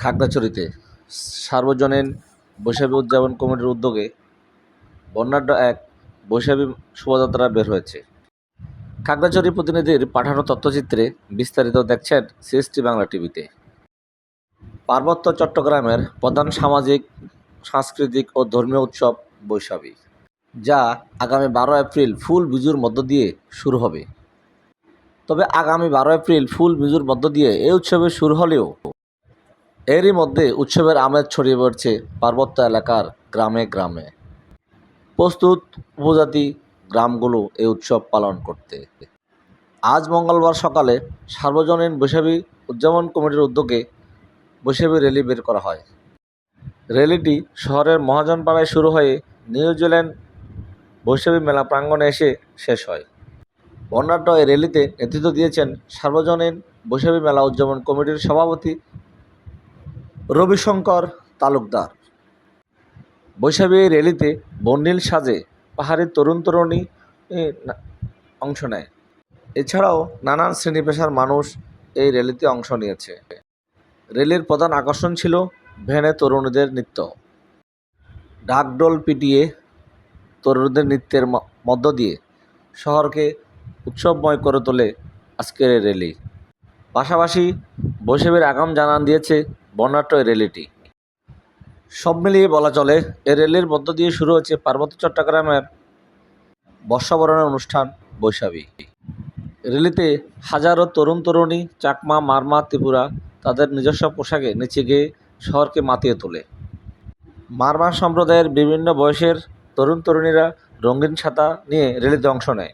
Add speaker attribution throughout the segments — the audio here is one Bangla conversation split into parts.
Speaker 1: খাগড়াছড়িতে সার্বজনীন বৈশাখী উদযাপন কমিটির উদ্যোগে বর্ণাঢ্য এক বৈশাখী শোভাযাত্রা বের হয়েছে। খাগড়াছড়ি প্রতিনিধির পাঠানো তথ্যচিত্রে বিস্তারিত দেখছেন সিএসটি বাংলা টিভিতে। পার্বত্য চট্টগ্রামের প্রধান সামাজিক, সাংস্কৃতিক ও ধর্মীয় উৎসব বৈশাখী, যা আগামী বারো এপ্রিল ফুল বিজুর মধ্য দিয়ে শুরু হবে। তবে আগামী বারো এপ্রিল ফুল বিজুর মধ্য দিয়ে এই উৎসবে শুরু হলেও এরই মধ্যে উৎসবের আমেজ ছড়িয়ে পড়ছে পার্বত্য এলাকার গ্রামে গ্রামে। প্রস্তুত উপজাতি গ্রামগুলো এই উৎসব পালন করতে। আজ মঙ্গলবার সকালে সার্বজনীন বৈশাখী উদযাপন কমিটির উদ্যোগে বৈশাখী র্যালি বের করা হয়। র্যালিটি শহরের মহাজনপাড়ায় শুরু হয়ে নিউজিল্যান্ড বৈশাখী মেলা প্রাঙ্গণে এসে শেষ হয়। বর্ণাঢ্য এই র্যালিতে নেতৃত্ব দিয়েছেন সার্বজনীন বৈশাখী মেলা উদযাপন কমিটির সভাপতি রবিশঙ্কর তালুকদার। বৈশাখী র্যালিতে বর্ণিল সাজে পাহাড়ের তরুণ তরুণী অংশ নেয়। এছাড়াও নানান শ্রেণি পেশার মানুষ এই র্যালিতে অংশ নিয়েছে। র্যালির প্রধান আকর্ষণ ছিল ভ্যানে তরুণীদের নৃত্য। ডাকডোল পিটিয়ে তরুণীদের নৃত্যের মধ্য দিয়ে শহরকে উৎসবময় করে তোলে আজকের র্যালি। পাশাপাশি বৈশাখীর আগাম জানান দিয়েছে বর্ণাঢ্য এই র্যালিটি। সব মিলিয়ে বলা চলে, এই র্যালির মধ্য দিয়ে শুরু হচ্ছে পার্বত্য চট্টগ্রামের বর্ষবরণের অনুষ্ঠান বৈশাখী। র্যালিতে হাজারো তরুণ তরুণী, চাকমা, মারমা, ত্রিপুরা তাদের নিজস্ব পোশাকে নিচে গিয়ে শহরকে মাতিয়ে তোলে। মারমা সম্প্রদায়ের বিভিন্ন বয়সের তরুণ তরুণীরা রঙিন ছাতা নিয়ে র্যালিতে অংশ নেয়।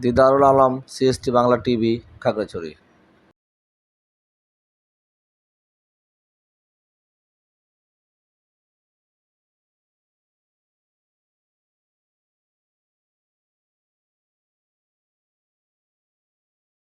Speaker 1: Didarul Alam, CST Bangla TV, Khagrachari.